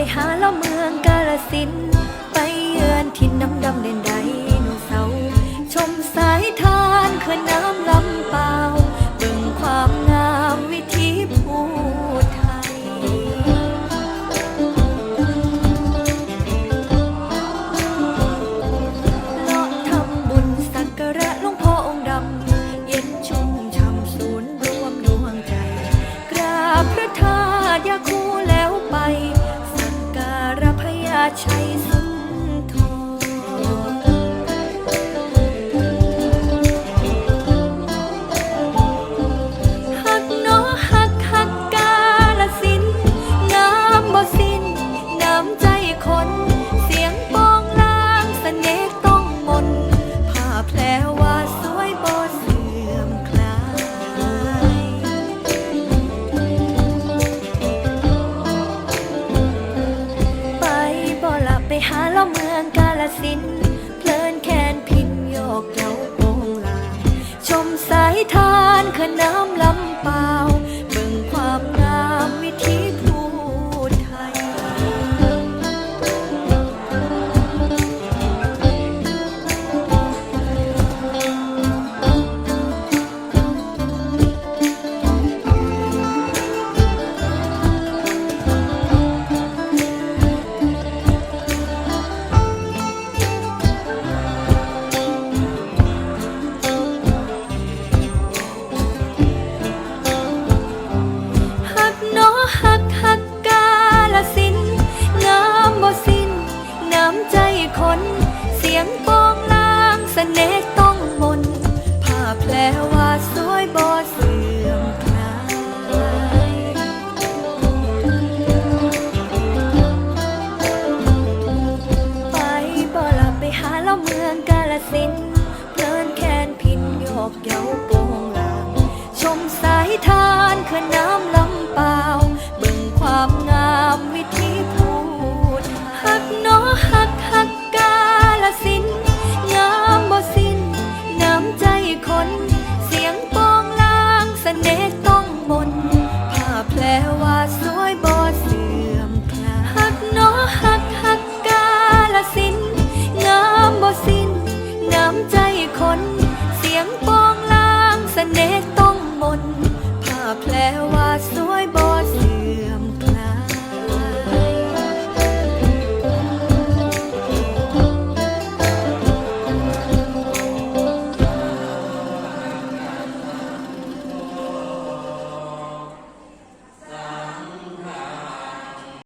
ไปหาละเมืองกาลสิน ไปเยือนทิ่นน้ำดำเด่นไดโนเสาร์ชมสายทานเขื่อนน้ำลำเปล่าบิ่งความงามวิถีภูไทย เลาะทำบุญสักการะหลวงพ่อองค์ดำ เย็นชุ่มช่ำศูนย์รวมดวงใจ กราบพระธาตุยาคูแล้วไปะพญาชัยสุน เมืองกาลสิน เพลินแคนพินโยกเย้าโปงลางชมสายทานขอน้ำลำเปล่า สน่ห์ต้องมนผ้าแพลว่าสวยบ่เสื่อมคลายไปบ่ลับไปหาเล่าเมืองกาลสินเพลินแคนพินโยกเย้าโปงหลังชมสายทานขึ้นน้ำ